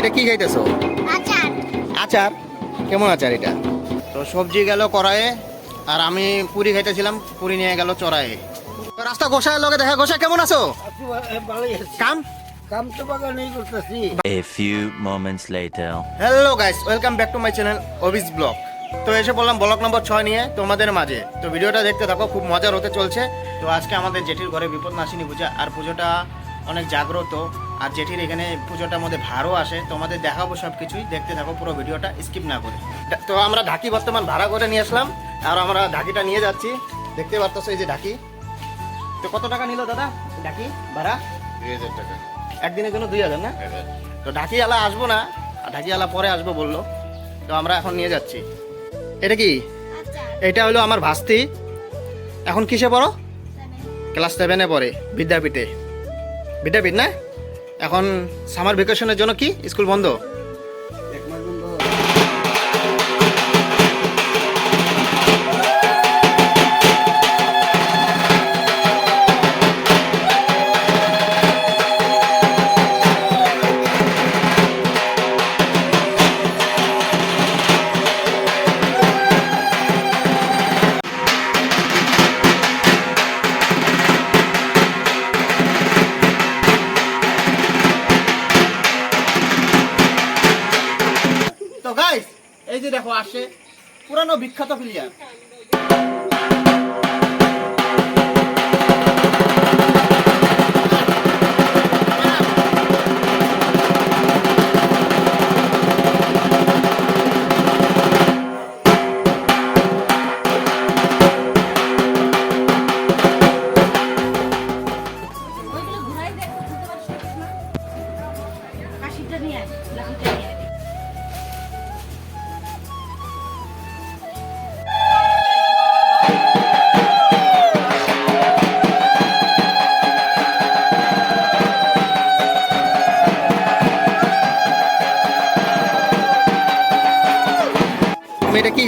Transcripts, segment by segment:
এটা কি খাইতেছো? আচার। আচার? কেমন আচার এটা? তো সবজি গেল কড়াইয়ে আর আমি পুরি খাইতেছিলাম পুরি নিয়ে গেল চড়াইয়ে। রাস্তা গোসাইয়ের লগে দেখা গোসা কেমন আছো? কাম? তো বাগানেই করতেছি. Hello guys welcome back to my channel অবিস blog তো এসে বললাম ব্লক নম্বর ছয় নিয়ে তোমাদের মাঝে। তো ভিডিওটা দেখতে থাকো খুব মজার হতে চলছে। তো আজকে আমাদের জেঠির ঘরে বিপদ নাশিনী পূজা আর পুজোটা অনেক জাগ্রত। আর জেঠির এখানে পুজোটার মধ্যে ভাড়ও আসে। তোমাদের দেখাবো সব কিছুই দেখতে থাকো পুরো ভিডিওটা স্কিপ না করে। তো আমরা ঢাকি বর্তমান ভাড়া করে নিয়ে আসলাম। আর আমরা ঢাকিটা নিয়ে যাচ্ছি। দেখতে পারতেছো এই যে ঢাকি। তো কত টাকা নিল দাদা ঢাকি ভাড়া? দুই হাজার টাকা। একদিনের জন্য দুই হাজার না? তো ঢাকিওয়ালা আসব না। আর ঢাকিওয়ালা পরে আসব বলল। তো আমরা এখন নিয়ে যাচ্ছি। এটা কি? এটা হলো আমার ভাস্তি। এখন কিসে পড়ো? ক্লাস সেভেনে পড়ে বিদ্যাপীঠে। বিদ্যাপীঠ না এখন সামার ভ্যাকেশনের জন্য কি স্কুল বন্ধ দেখো আসে। পুরানো বিখ্যাত প্লেয়ার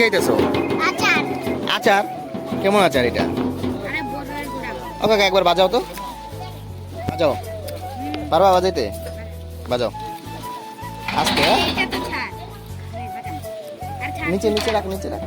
খাইতেছো? আচার। আচার? কেমন আচার এটা? আরে বোতলের গুড়া ও কাকা একবার বাজাও তো। বাজাও। পারবা বাজাইতে? বাজাও। আস্তে হ্যাঁ? নিচে নিচে রাখ নিচে রাখ।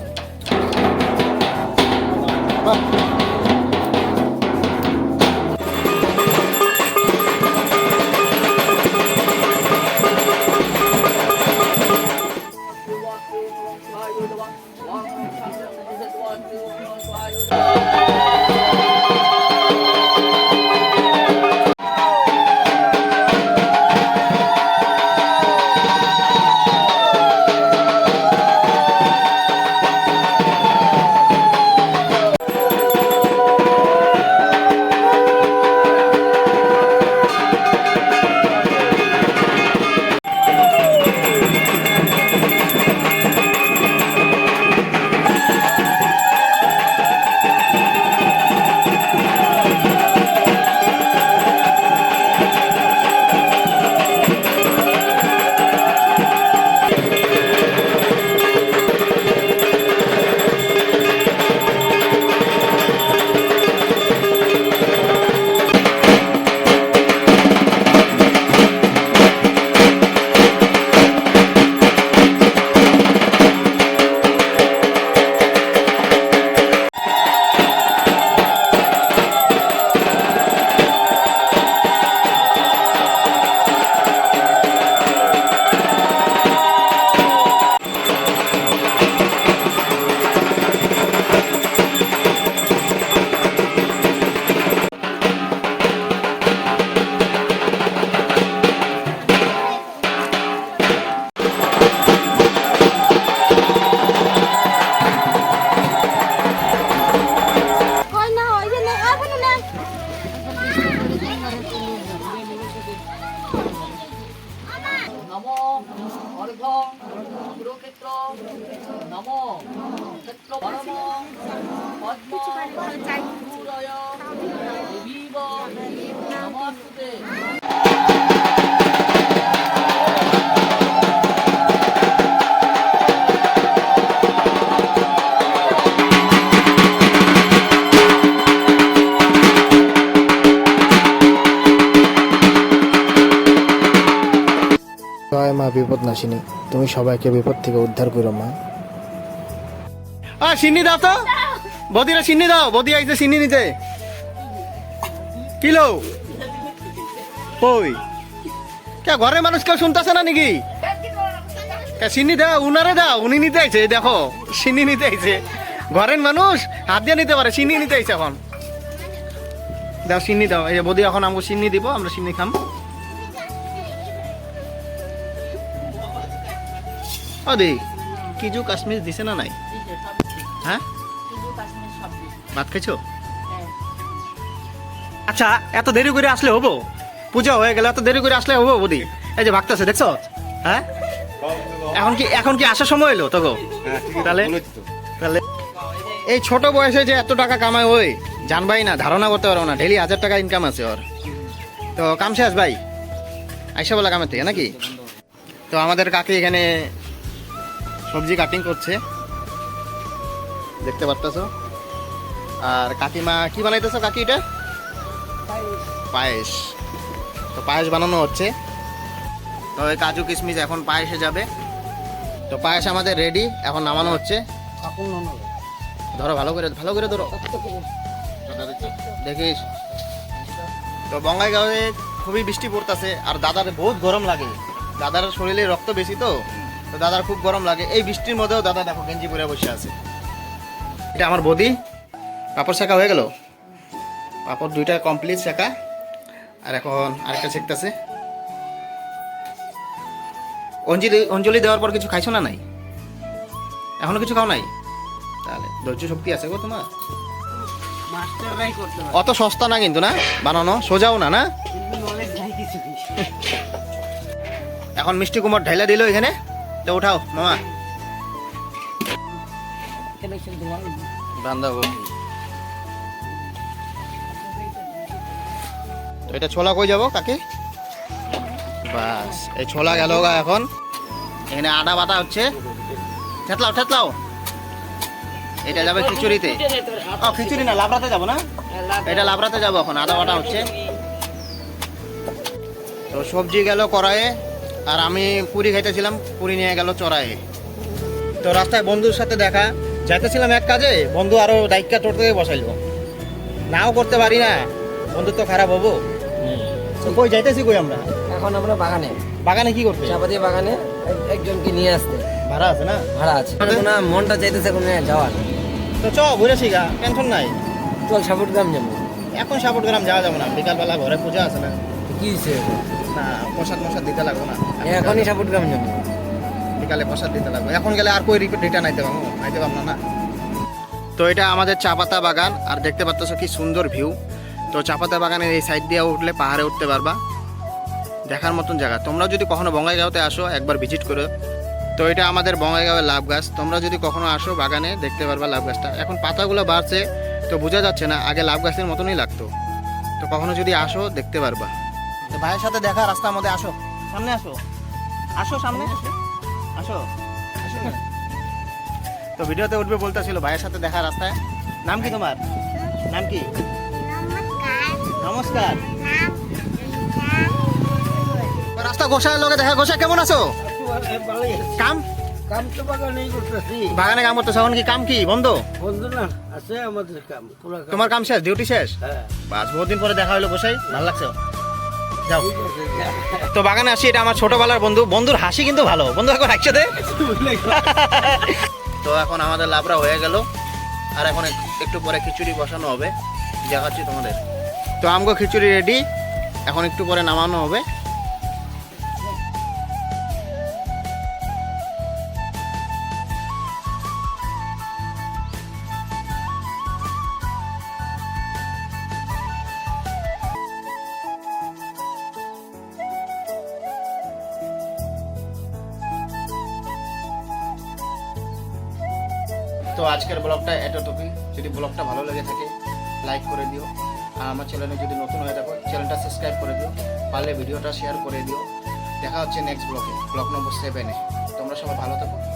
নম ক্ষেত্র পরম পদ্ম চাই মা, বিপদ নাশিনী তুমি সবাইকে বিপদ থেকে উদ্ধার করো, মা। আ, সিন্নি দাও তো। বদিরা, সিন্নি দাও। বদি আইছে সিন্নি নিতে। কিলো কই? কে, ঘরের মানুষ কেউ শুনতেছে না নাকি? সিন্নি দাও উনারে দাও উনি নিতে আইছে দেখো, সিন্নি নিতে আইছে। ঘরের মানুষ হাত দিয়ে নিতে পারে, সিন্নি নিতে আইছে এখন। দাও, সিন্নি দাও। এই বদি এখন আমাকে সিন্নি দিব, আমরা সিন্নি খাম। ও দি কিজু কাশ্মীর দিছে না নাই? হ্যাঁ? ভাত খাইছো? আচ্ছা এত দেরি করে আসলে হব? পূজা হয়ে গেলে এত দেরি করে আসলে হব বদি? এই যে ভাগতেছে দেখছ? হ্যাঁ? এখন কি এখন কি আসার সময় এলো তোকে তাহলে? তাহলে? এই ছোট বয়সে যে এত টাকা কামায় ওই জানবাই না ধারণা করতে পারব না ডেলি হাজার টাকা ইনকাম আছে ওর। তো কাম শেষ ভাই? আইসা বলা কামের থেকে নাকি? তো আমাদের কাকে এখানে সবজি কাটিং করছে। দেখতে পারতেছো? আর কাকিমা কি বানাইতেছো কাকি এটা? পায়েস। তো পায়েস বানানো হচ্ছে। তো ওই কাজু কিশমিশ এখন পায়েসে যাবে। তো পায়েস আমাদের রেডি এখন নামানো হচ্ছে। ধরো ভালো করে ভালো করে ধরো। দেখিস তো বঙ্গাইগাঁওয়ে খুবই বৃষ্টি পড়তেছে আর দাদার বহুত গরম লাগে। দাদার শরীরে রক্ত বেশি তো। তো দাদার খুব গরম লাগে। এই বৃষ্টির মধ্যেও দাদা দেখো গেঞ্জি পরে বসে আছে। এটা আমার বদি। পাপড় শেখা হয়ে গেল? পাপড় দুইটা কমপ্লিট শেখা। আর এখন আরেকটা শেখতেছে। অঞ্জলি অঞ্জলি দেওয়ার পর কিছু খাইছো না নাই? এখনও কিছু খাও নাই? তাহলে ধৈর্য শক্তি আছে গো তোমার। অত সস্তা না কিন্তু না? বানানো সোজাও না না? এখন মিষ্টি কুমার ঢাইলা দিল এখানে। তো উঠাও মামা। তো এটা ছোলা কই যাব কাকে? বাস এই ছোলা গেল গা এখন। এখানে আদা বাটা হচ্ছে। ঠেতলাও ঠেতলাও এটা যাবে খিচুড়িতে। ও খিচুড়ি না লাবড়াতে যাব না? এটা লাবড়াতে যাব এখন আদা বাটা হচ্ছে। তো সবজি গেল কড়াইয়ে। আর আমি পুরি খাইতেছিলাম পুরি নিয়ে গেল চড়াইয়ে তো রাস্তায় বন্ধুর সাথে দেখা যাইতেছিলাম এক কাজে বন্ধু আরও দায়িত্ব টোটো থেকে বসাইলো। নাও করতে পারি না বন্ধু তো খারাপ হব। কই যাইতেছি কই আমরা? এখন আমরা বাগানে। বাগানে কি করতে? চাপাতি বাগানে একজনকে নিয়ে আসতে। ভাড়া আছে না? ভাড়া আছে। না মনটা চাইতেছে কোনো যাওয়ার। তো চ ঘুরে শিখা টেনশন নাই। চল সাপুট গ্রাম যাব। এখন সাপোর্ট গ্রাম যাওয়া যাব না বিকালবেলা ঘরে পূজা আছে না। কি হয়েছে না প্রসাদ মশাদ দিতে লাগবো না। এখনই বিকালে প্রসাদ দিতে লাগবে। এখন গেলে আর কই রিটার্ন আইতে পারব? আইতে পারব না। তো এটা আমাদের চা পাতা বাগান আর দেখতে পাচ্ছ কি সুন্দর ভিউ তো চা পাতা বাগানের এই সাইড দিয়ে উঠলে পাহাড়ে উঠতে পারবা। দেখার মতন জায়গা। তোমরা যদি কখনো বঙ্গাইগাঁওতে আসো একবার ভিজিট করো। তো এটা আমাদের বঙ্গাইগাঁওয়ের লাভ গাছ। তোমরা যদি কখনো আসো বাগানে দেখতে পারবা লাভ গাছটা। এখন পাতাগুলো বাড়ছে তো বোঝা যাচ্ছে না আগে লাভ গাছের মতনই লাগতো। তো কখনো যদি আসো দেখতে পারবা। ভাইয়ের সাথে দেখা রাস্তার মধ্যে আসো। সামনে আসো। আসো সামনে। আসো। আসো। তো ভিডিওতে উঠবে বলতেছিল ভাইয়ের সাথে দেখা রাস্তায়। নাম কি তোমার? নাম কি? নমস্কার। রাস্তা গোসাইয়ের লোকে দেখা গোসাই কেমন আছো? কাম? কাম তো বাগানেই করতেছি বাগানে কাম করতেছো এখন কি কাম কি? বন্ধ? বন্ধু না আছে আমাদের কাম তোমার কাম শেষ ডিউটি শেষ? হ্যাঁ। বাস বহুত দিন পরে দেখা হলো গোসাই ভালো লাগছে? যাও। তো বাগানে আসি, এটা আমার ছোটবেলার বন্ধু। বন্ধুর হাসি কিন্তু ভালো। বন্ধু, এখন একসাথে? তো এখন আমাদের লাবড়া হয়ে গেল। আর এখন একটু পরে খিচুড়ি বসানো হবে। দেখাচ্ছি তোমাদের। তো আমগো খিচুড়ি রেডি এখন একটু পরে নামানো হবে। তো আজকের ব্লগটা এতটুকুই। যদি ব্লগটা ভালো লেগে থাকে লাইক করে দিও। আর আমার চ্যানেলে যদি নতুন হয়ে থাকো চ্যানেলটা সাবস্ক্রাইব করে দিও। পারলে ভিডিওটা শেয়ার করে দিও। দেখা হচ্ছে নেক্সট ব্লগে ব্লগ নম্বর সেভেনে তোমরা সবাই ভালো থাকো থাকো।